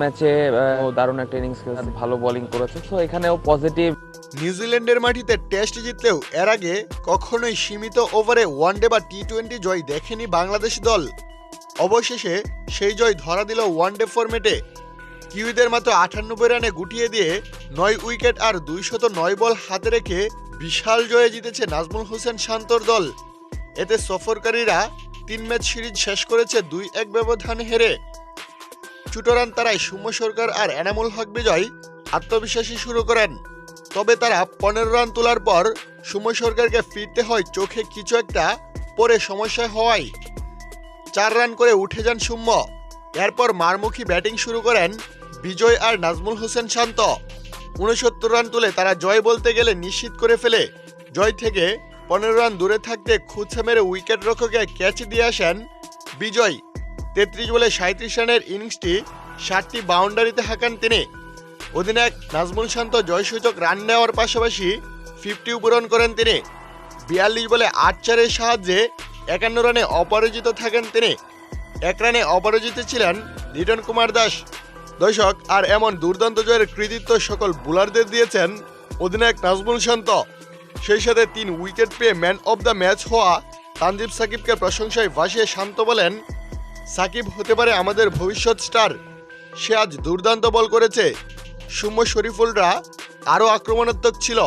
ম্যাচে দারুণ একটা ইনিংস খেলেছে, ভালো বোলিং করেছে। তো এখানেও পজিটিভ নিউজিল্যান্ডের মাটিতে টেস্ট জিতলেও এর আগে কখনোই সীমিত ওভারে ওয়ানডে বা টি টোয়েন্টি জয় দেখেনি বাংলাদেশ দল। অবশেষে সেই জয় ধরা দিল ওয়ানডে ফরম্যাটে কিউইদের মাত্র আটানব্বই রানে গুটিয়ে দিয়ে নয় উইকেট আর দুইশত নয় বল হাতে রেখে বিশাল জয়ে জিতেছে নাজমুল হোসেন শান্তর দল। এতে সফরকারীরা তিন ম্যাচ সিরিজ শেষ করেছে দুই এক ব্যবধান হেরে। চুটোরান তারাই সৌম্য সরকার আর এনামুল হক বিজয় আত্মবিশ্বাসী শুরু করেন। তবে তারা পনেরো রান তোলার পর সৌম্য সরকারকে ফিরতে হয় চোখে কিছু একটা পরে সমস্যা হওয়ায়। চার রান করে উঠে যান সৌম্য। এরপর মারমুখী ব্যাটিং শুরু করেন বিজয় আর নাজমুল হোসেন শান্ত। উনসত্তর রান তুলে তারা জয় বলতে গেলে নিশ্চিত করে ফেলে। জয় থেকে পনেরো রান দূরে থাকতে খুঁজে মেরে উইকেট রক্ষকে ক্যাচ দিয়ে আসেন বিজয়। তেত্রিশ বলে সাঁত্রিশ রানের ইনিংসটি ষাটটি বাউন্ডারিতে হাঁকান তিনি। অধিনায়ক নাজমুল শান্ত জয়সূচক রান নেওয়ার পাশাপাশি ফিফটি পূরণ করেন তিনি। বিয়াল্লিশ বলে আট চারের সাহায্যে একান্ন রানে অপরাজিত থাকেন তিনি। এক রানে অপরাজিত ছিলেন লিটন কুমার দাস। দর্শক, আর এমন দুর্দান্ত জয়ের কৃতিত্ব সকল বোলারদের দিয়েছেন অধিনায়ক নাজমুল শান্ত। সেই সাথে তিন উইকেট পেয়ে ম্যান অব দ্য ম্যাচ হওয়া তানজিব সাকিবকে প্রশংসায় ভাসিয়ে শান্ত বলেন সাকিব হতে পারে আমাদের ভবিষ্যৎ স্টার। সে আজ দুর্দান্ত বল করেছে। সুম্য শরীফুলরা আরও আক্রমণাত্মক ছিল।